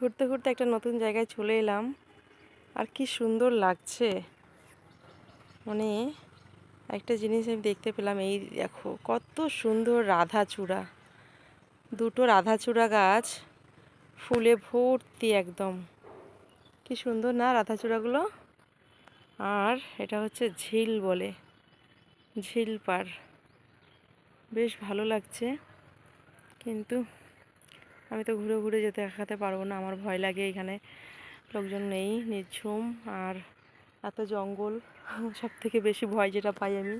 ঘুরতে ঘুরতে একটা নতুন জায়গায় চলে এলাম। আর কি সুন্দর লাগছে। মানে একটা জিনিস আমি দেখতে পেলাম, এই দেখো কত সুন্দর রাধাচূড়া। দুটো রাধাচূড়া গাছ, ফুলে ভর্তি একদম। কি সুন্দর না রাধাচূড়াগুলো? আর এটা হচ্ছে ঝিল বলে, ঝিল পার বেশ ভালো লাগছে, কিন্তু আমি তো ঘুরে ঘুরে যেতে দেখাতে পারব না, আমার ভয় লাগে এখানে। লোকজন নেই, নিঝুম, আর এত জঙ্গল। সব থেকে বেশি ভয় যেটা পাই আমি,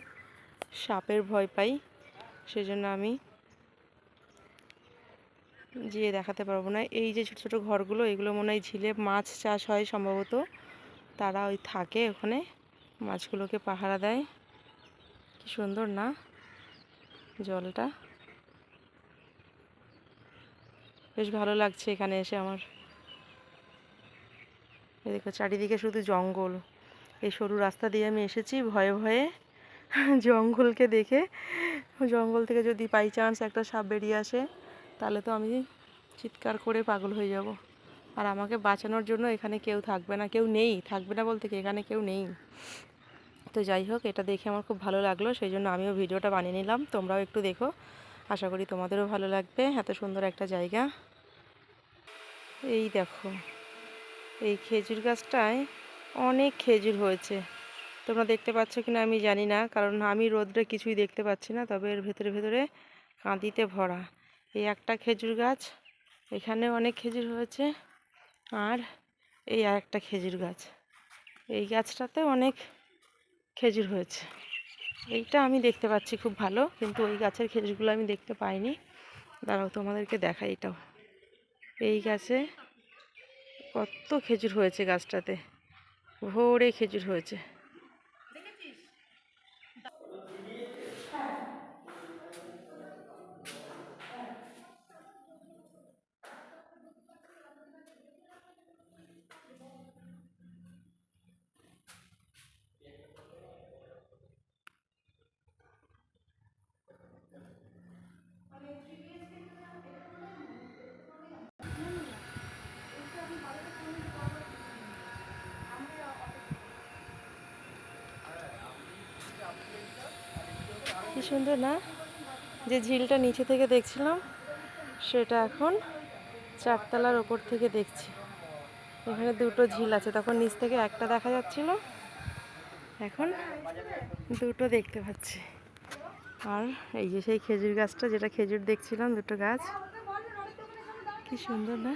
সাপের ভয় পাই সেই জন্য আমি যেয়ে দেখাতে পারব না। এই যে ছোটো ছোটো ঘরগুলো, এগুলো মনে হয় ঝিলে মাছ চাষ হয় সম্ভবত। তারা ওই থাকে ওখানে, মাছগুলোকে পাহারা দেয়। কি সুন্দর না জলটা। বেশ ভালো লাগছে এখানে এসে আমার। দেখো, চারিদিকে শুধু জঙ্গল। এই সরু রাস্তা দিয়ে আমি এসেছি ভয়ে ভয়ে। জঙ্গলকে দেখে, জঙ্গল থেকে যদি বাই চান্স একটা সাপ বেরিয়ে আসে, তাহলে তো আমি চিৎকার করে পাগল হয়ে যাব। আর আমাকে বাঁচানোর জন্য এখানে কেউ থাকবে না, কেউ নেই, থাকবে না বলতে কি, এখানে কেউ নেই। তো যাই হোক, এটা দেখে আমার খুব ভালো লাগল, সেই জন্য আমিও ভিডিওটা বানিয়ে নিলাম, তোমরাও একটু দেখো। আশা করি তোমাদেরও ভালো লাগবে। এত সুন্দর একটা জায়গা। এই দেখো, এই খেজুর গাছটায় অনেক খেজুর হয়েছে। তোমরা দেখতে পাচ্ছ কিনা আমি জানি না, কারণ আমি রোদ্রে কিছুই দেখতে পাচ্ছি না, তবে এর ভেতরে ভেতরে কাঁদিতে ভরা। এই একটা খেজুর গাছ, এখানে অনেক খেজুর হয়েছে, আর এই আর একটা খেজুর গাছ। এই গাছটাতে অনেক খেজুর হয়েছে। এইটা আমি দেখতে পাচ্ছি খুব ভালো, কিন্তু ওই গাছের খেজুরগুলো আমি দেখতে পাইনি। দাঁড়াও, তোমাদেরকে দেখাই এটাও। এই গাছে কত খেজুর হয়েছে গাছটাতে। ভোরে খেজুর হয়েছে। সুন্দর না? যে ঝিলটা নিচে থেকে দেখছিলাম, সেটা এখন চারতলার ওপর থেকে দেখছি। এখানে দুটো ঝিল আছে, তখন নিচ থেকে একটা দেখা যাচ্ছিল, এখন দুটো দেখতে পাচ্ছি। আর এই যে সেই খেজুর গাছটা, যেটা খেজুর দেখছিলাম, দুটো গাছ। কি সুন্দর না?